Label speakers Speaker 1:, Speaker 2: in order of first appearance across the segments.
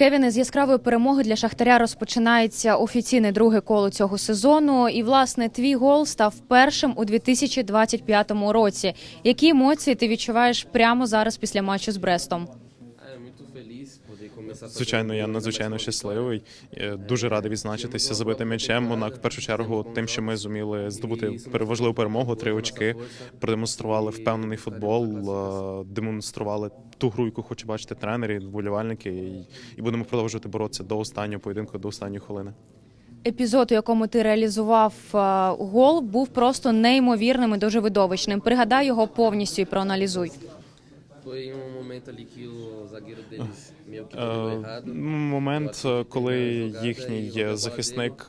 Speaker 1: Кевіне, з яскравої перемоги для Шахтаря розпочинається офіційне друге коло цього сезону. І, власне, твій гол став першим у 2025 році. Які емоції ти відчуваєш прямо зараз після матчу з Брестом?
Speaker 2: Звичайно, я надзвичайно щасливий. Е, Дуже радий відзначитися забитим м'ячем. Однак, в першу чергу, тим, що ми зуміли здобути важливу перемогу, три очки, продемонстрували впевнений футбол, е, демонстрували ту гру, яку хоче бачити тренери, вболівальники, і, і будемо продовжувати боротися до останнього поєдинку, до останньої хвилини.
Speaker 1: Епізод, у якому ти реалізував е, гол, був просто неймовірним і дуже видовищним. Пригадай його повністю і проаналізуй.
Speaker 3: Foi um momento ali que o zagueiro deles meio que
Speaker 2: Е,
Speaker 3: errado.
Speaker 2: Момент, коли їхній захисник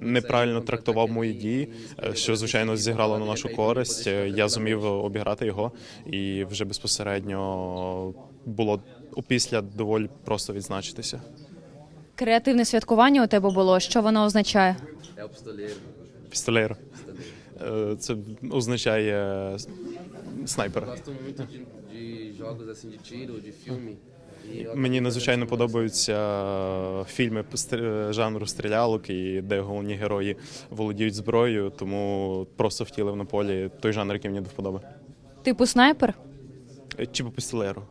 Speaker 2: неправильно трактував мої дії, що звичайно зіграло на нашу користь. Я зумів обіграти його, і вже безпосередньо було опісля доволі просто відзначитися.
Speaker 1: Креативне святкування у тебе було. Що воно означає?
Speaker 3: É
Speaker 2: Е, Це означає снайпер. Мені надзвичайно подобаються фільми жанру стрілялок, і де головні герої володіють зброєю, тому просто втілив на полі той жанр, який мені до вподоби.
Speaker 1: Типу снайпер?
Speaker 2: Е, Чи по пістолеру?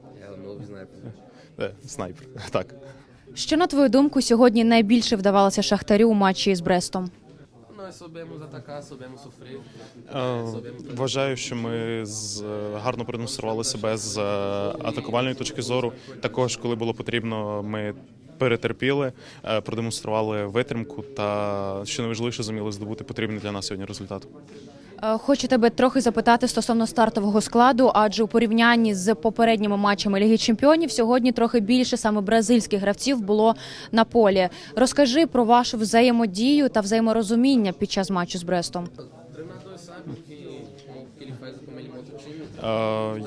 Speaker 2: Е, Снайпер. Так.
Speaker 1: Що на твою думку сьогодні найбільше вдавалося Шахтарю у матчі з Брестом?
Speaker 3: Nós soubemos atacar, soubemos sofrer.
Speaker 2: Е, Вважаю, що ми з гарно продемонстрували себе з е, атакувальної точки зору. Також, коли було потрібно, ми перетерпіли, е, продемонстрували витримку та що найважливіше зуміли здобути потрібний для нас сьогодні результат.
Speaker 1: Е, Хочу тебе трохи запитати стосовно стартового складу, адже у порівнянні з попередніми матчами Ліги Чемпіонів сьогодні трохи більше саме бразильських гравців було на полі. Розкажи про вашу взаємодію та взаєморозуміння під час матчу з Брестом.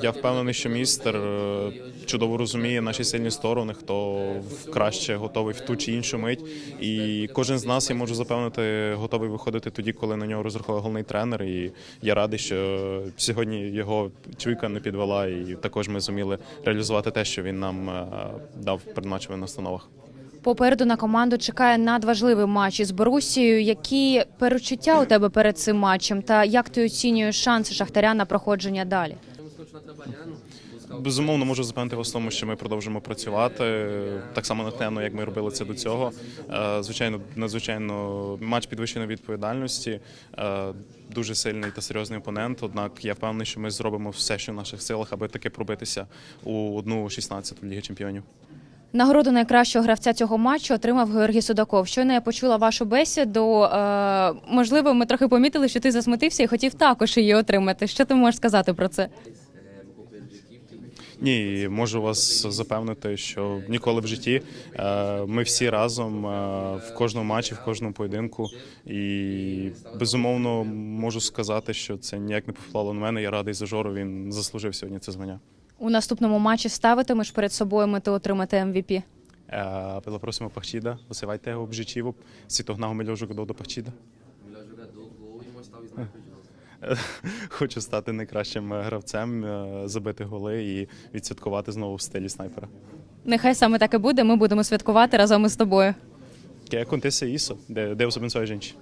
Speaker 2: Я впевнений, що містер е, чудово розуміє наші сильні сторони, хто краще готовий в ту чи іншу мить. І кожен з нас я можу запевнити, готовий виходити тоді, коли на нього розраховує головний тренер. І я радий, що сьогодні його чуйка не підвела, і також ми зуміли реалізувати те, що він нам е, дав в передматчевих настановах.
Speaker 1: Попереду на команду чекає надважливий матч із Борусією. Які перечуття у тебе перед цим матчем? Та як ти оцінюєш шанси Шахтаря на проходження далі?
Speaker 2: Безумовно, можу запевнити вас в тому, що ми продовжимо працювати так само натхненно, як ми робили це до цього. Е, Звичайно, надзвичайно матч підвищеної відповідальності, е, дуже сильний та серйозний опонент. Однак я впевнений, що ми зробимо все, що в наших силах, аби таки пробитися у одну 16 Ліги Чемпіонів.
Speaker 1: Нагороду найкращого гравця цього матчу отримав Георгій Судаков. Щойно я почула вашу бесіду. Е, можливо, ми трохи помітили, що ти засмутився і хотів також її отримати. Що ти можеш сказати про це?
Speaker 2: Ні, можу вас запевнити, що ніколи в житті е, ми всі разом е, в кожному матчі, в кожному поєдинку. І безумовно можу сказати, що це ніяк не повпливало на мене. Я радий за Жору. Він заслужив сьогодні це звання.
Speaker 1: У наступному матчі ставитимеш перед собою мету отримати МВП.
Speaker 2: Pela próxima partida, você vai ter o objetivo se tornar o melhor jogador da partida.
Speaker 3: melhor jogador, gol e mostrar o sniper de novo.
Speaker 2: Хочу стати найкращим е, гравцем, е, забити голи і відсвяткувати знову в стилі снайпера.
Speaker 1: Нехай саме так і буде. Ми будемо святкувати разом із тобою.
Speaker 2: Que aconteça isso. De- Deus abençoe a gente.